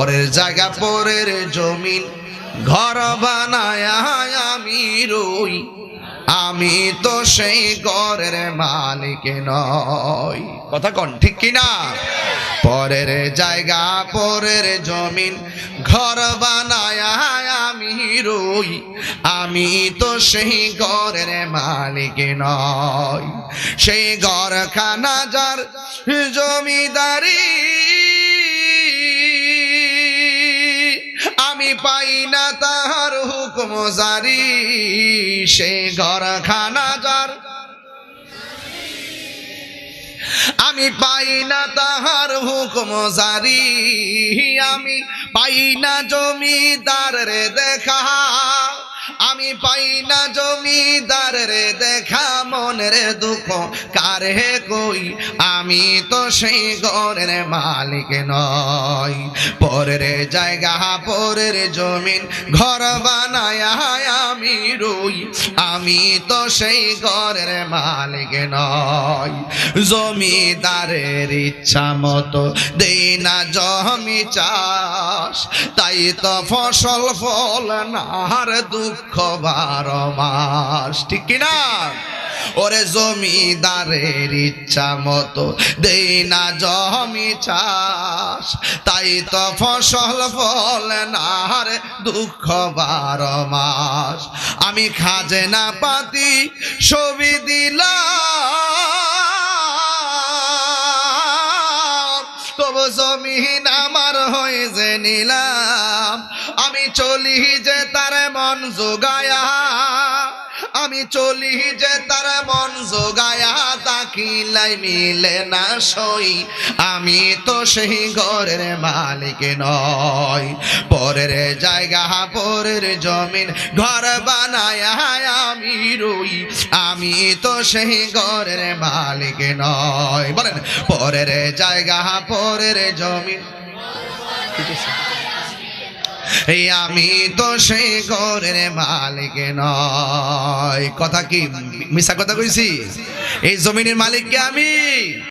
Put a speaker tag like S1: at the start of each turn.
S1: পরের জায়গা, পরের জমিন। ঘর বানায় আমি রই, আমি তো সেই ঘরের মালিক নই। কথা কন, ঠিক কিনা পরের জায়গা, পরের জমিন, ঘর বানায় আমি রই, আমি তো সেই ঘরের মালিক নই। সেই ঘর খানা যার জমিদারি পাই না তাহার হুকুম জারি। সে ঘর খানা যার। আমি পাই না তাহার হুকুম জারি। আমি পাই না জমিদার রে দেখা। আমি পাই না জমিদার রে দেখা। মনের দুঃখ কারে কই? আমি তো সেই ঘরের মালিক নই। পরের জায়গা, পরের জমিন ঘর বানায় আমি রই। আমি তো সেই ঘরের মালিক নয় জমিদারের ইচ্ছা মতো দেই না জমি চাষ। তাই তো ফসল ফল নার দুঃখ বারো মাস। ঠিক কিনা? ওরে জমিদারের ইচ্ছা মতো দেই না জমি চাষ। তাই তো ফসল ফল নার দুঃখ বারো মাস। আমি খাজনা পাতি ছবি দিলাম। তবু জমিন আমার হয়ে যে নিলাম। আমি চলি যে তার মন যোগায়া আমি চলি যে তার মন যোগায়া তাকিলাই মিলে না সই। আমি তো সেই ঘরের মালিক নয় পরের জায়গা, পরের জমিন, ঘর বানায় আমি রই। আমি তো সেই ঘরের মালিক নয় বলেন, পরের জায়গা, পরের জমিন। এই আমি তো সেই ঘরের মালিক নয়। কথা কি মিশা কথা কইছি? এই জমিনের মালিককে আমি